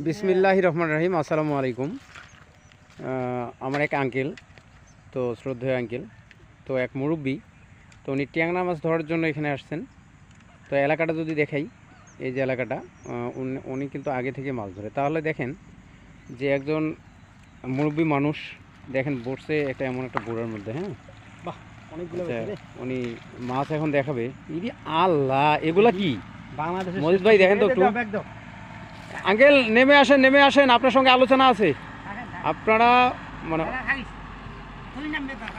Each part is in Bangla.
বিসমিল্লাহ রহমান রাহিম আসসালামু আলাইকুম। আমার এক আঙ্কেল তো শ্রদ্ধেয় আঙ্কেল তো এক মুরব্বী তো উনি ট্যাংরা মাছ ধরার জন্য এখানে আসছেন। তো এলাকাটা যদি দেখাই এই যে এলাকাটা উনি- কিন্তু আগে থেকে মাছ ধরে। তাহলে দেখেন যে একজন মুরব্বী মানুষ দেখেন বসছে একটা এমন একটা বোড়ার মধ্যে হ্যাঁ? আচ্ছা। উনি মাছ এখন দেখাবে। ইদি আল্লাহ এগুলা কি? বাংলাদেশের মজিদ ভাই, দেখেন তো একটু। আঙ্কেল, নেমে আসেন নেমে আসেন, আপনার সঙ্গে আলোচনা আছে। আপনারা মানে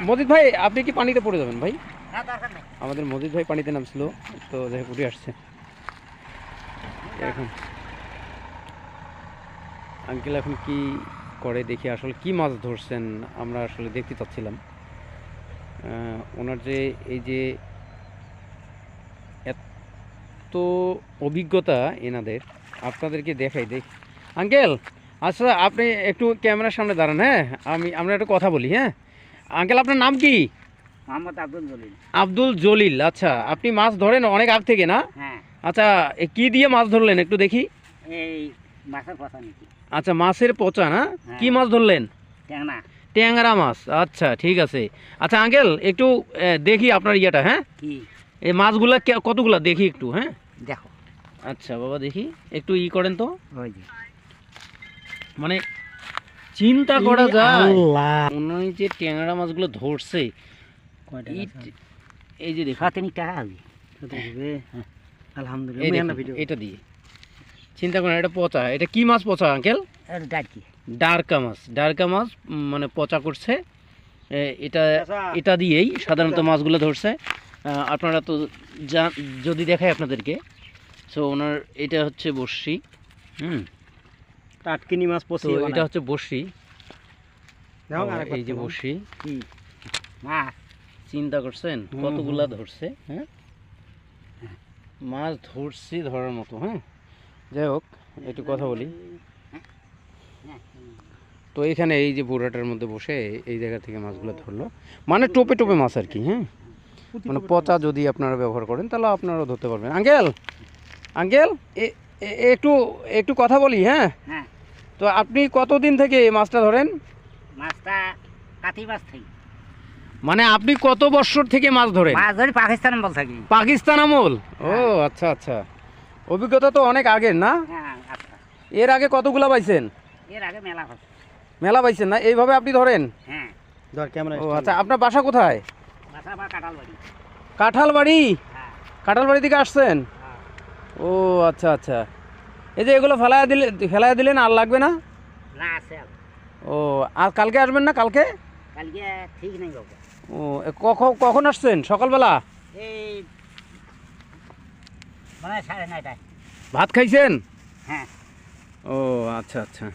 মজিদ ভাই, আপনি কি পানিতে পড়ে যাবেন ভাই? আমাদের মজিদ ভাই পানিতে নামছিল, তো যাই উঠে আসছে। এখন আঙ্কেল, এখন কি করে দেখি, আসলে কি মাছ ধরছেন, আমরা আসলে দেখতে চাচ্ছিলাম। ওনার যে, এই যে এত অভিজ্ঞতা এনাদের আপনাদেরকে দেখাই দেখ আঙ্কেল আচ্ছা আপনি একটু ক্যামেরার সামনে দাঁড়ান হ্যাঁ? আমি আমরা একটু কথা বলি হ্যাঁ? আঙ্কেল আপনার নাম কি? মোহাম্মদ আব্দুল জলিল। আব্দুল জলিল আচ্ছা আপনি মাছ ধরেন অনেক আগ থেকে না? হ্যাঁ। আচ্ছা কি দিয়ে মাছ ধরলেন একটু দেখি? এই মাছের কথা আচ্ছা মাছের পচা না? হ্যাঁ। কি মাছ ধরলেন? ট্যাংরা। মাছ আচ্ছা ঠিক আছে। আচ্ছা আঙ্কেল একটু দেখি আপনার ইয়েটা হ্যাঁ? এই মাছগুলা কতগুলা? দেখি একটু হ্যাঁ? দেখো। আচ্ছা বাবা দেখি। একটু ই করেন তো। ওই যে। মানে চিন্তা করা যায়। আল্লাহ। উনি যে ট্যাংরা মাছগুলো ধরছে। কয়টা এই- যে দেখুন। সাত টাকা হ্যাঁ। আলহামদুলিল্লাহ। এটা দিয়ে। চিন্তা করেন এটা পচা। এটা কি মাছ পচা আঙ্কেল? এটা ডাকি ডারকা মাছ। ডারকা মাছ মানে পচা করছে। এটা আচ্ছা। এটা দিয়েই সাধারণত মাছগুলো ধরছে। আপনারা তো যা যদি দেখায় আপনাদেরকে সো ওনার এটা হচ্ছে বর্ষি হুম? টাটকিনি মাছ পচি এটা হচ্ছে বর্ষি এই যে। বর্ষি চিন্তা করছেন? কতগুলা ধরছে হ্যাঁ? মাছ ধরছি ধরার মতো হ্যাঁ? যাই হোক একটু কথা বলি। তো এখানে এই যে বোরাটার মধ্যে বসে এই জায়গা থেকে মাছগুলো ধরলো। মানে টোপে টোপে মাছ আর কি হ্যাঁ? মানে পচা যদি আপনারা ব্যবহার করেন তাহলে আপনারাও ধরতে পারবেন। আঙ্কেল আঙ্কেল একটু একটু কথা বলি হ্যাঁ? হ্যাঁ। তো আপনি কতদিন থেকে এই মাছটা ধরেন? মাছটা কাতি মাছ থাকি। মানে আপনি কত বছর থেকে মাছ ধরেন? মাছ ধরি পাকিস্তান বল থাকি। পাকিস্তান আমল? ও আচ্ছা আচ্ছা। অভিজ্ঞতা তো অনেক আগের না? হ্যাঁ আচ্ছা। এর আগে কতগুলা পাইছেন? এর আগে মেলা মেলা পাইছেন না? এইভাবে আপনি ধরেন? হ্যাঁ। ধর ক্যামেরা ও আচ্ছা আপনার বাসা কোথায়? মাছা বা কাটাল বাড়ি কাঁঠাল বাড়ি হ্যাঁ থেকে আসছেন? হ্যাঁ। ও আচ্ছা আচ্ছা। এই যে এগুলো ফেলায় দিলে ফেলায় দিলেন আর লাগবে না। ও আর কালকে আসবেন না কালকে? কালকে ঠিক নেই বাবু। ও কখন কখন আসছেন? সকালবেলা? এই মানে সাড়ে নয়টায়। ভাত খাইছেন? হ্যাঁ। ও আচ্ছা আচ্ছা।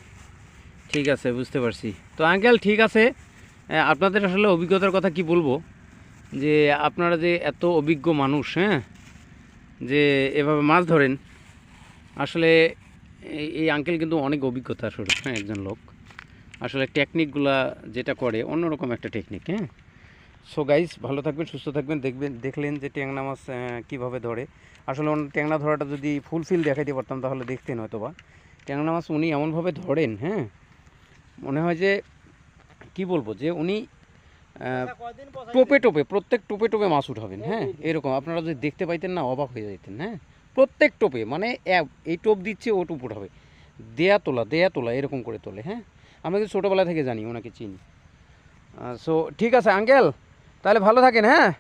ঠিক আছে বুঝতে পারছি। তো আঙ্কেল ঠিক আছে। আপনাদের আসলে অভিজ্ঞতার কথা কি বলব? যে আপনারা যে এত অভিজ্ঞ মানুষ হ্যাঁ? যে এভাবে মাছ ধরেন, আসলে এই আঙ্কেল কিন্তু অনেক অভিজ্ঞতা আসলে হ্যাঁ একজন লোক। আসলে টেকনিকগুলা যেটা করে, অন্যরকম একটা টেকনিক হ্যাঁ? সো গাইজ ভালো থাকবেন, সুস্থ থাকবেন, দেখবেন, দেখলেন যে ট্যাংরা মাছ কীভাবে ধরে। আসলে ট্যাংরা ধরাটা যদি ফুলফিল দেখাইতে পারতাম, তাহলে দেখতেন হয়তো বা ট্যাংরা মাছ উনি এমনভাবে ধরেন হ্যাঁ? মনে হয় যে, কি বলব, যে উনি টোপে টোপে প্রত্যেক টোপে টোপে মাছ উঠাবেন হ্যাঁ? এরকম আপনারা যদি দেখতে পাইতেন না অবাক হয়ে যেতেন হ্যাঁ? প্রত্যেক টোপে মানে এই টোপ দিচ্ছে ও টোপ উঠাবে। দেয়া তোলা দেয়া তোলা এরকম করে তোলে হ্যাঁ? আমি কিন্তু ছোটোবেলা থেকে জানি ওনাকে চিনি। সো ঠিক আছে আঙ্কেল তাহলে ভালো থাকেন হ্যাঁ?